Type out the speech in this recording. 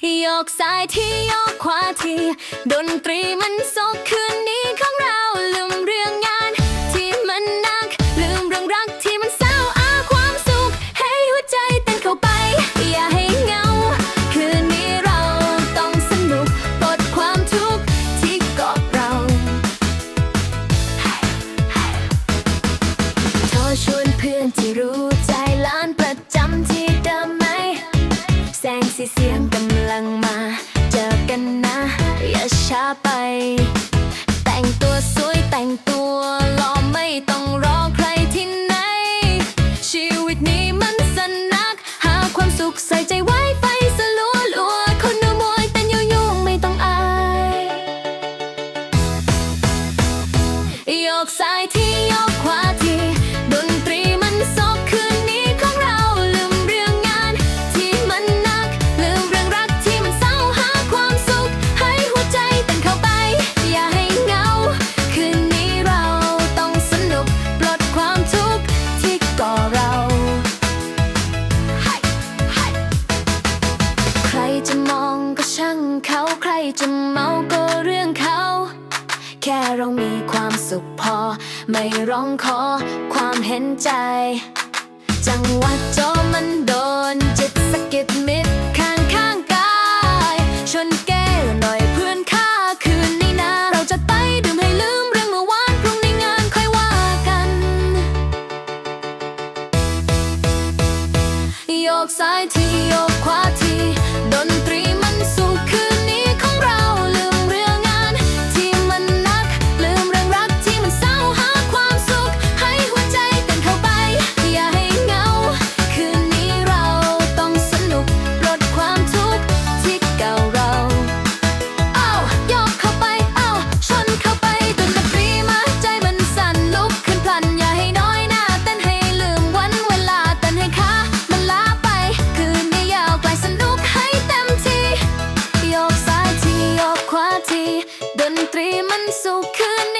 โยกซ้ายทีโยกขวาที ดนตรีมันสกคืนนี้ของเราลืมเรื่องงาน ที่มันหนัก ลืมเรื่องรักที่มันเศร้าอาความสุข ให้หัวใจเต้นเข้าไป อย่าให้เหงา คืนนี้เราต้องสนุกปลดความทุกข์ที่เกาะเราโทรชวนเพื่อนที่รู้ใจร้านประจำที่เดิมไหม แสงสีเสียง ช้าไป จะเมาก็เรื่องเขา แค่เรามีความสุขพอ ไม่ร้องขอความเห็นใจ จังหวะโจมันโดน จิตสะกิดมิดข้างข้างกาย ชนแก้วหน่อยเพื่อนข้าคืนนี้นาเราจะไปดื่มให้ลืมเรื่องเมื่อวานพรุ่งนี้งานค่อยว่ากัน โยกสายเธีมันสุขคืนนี้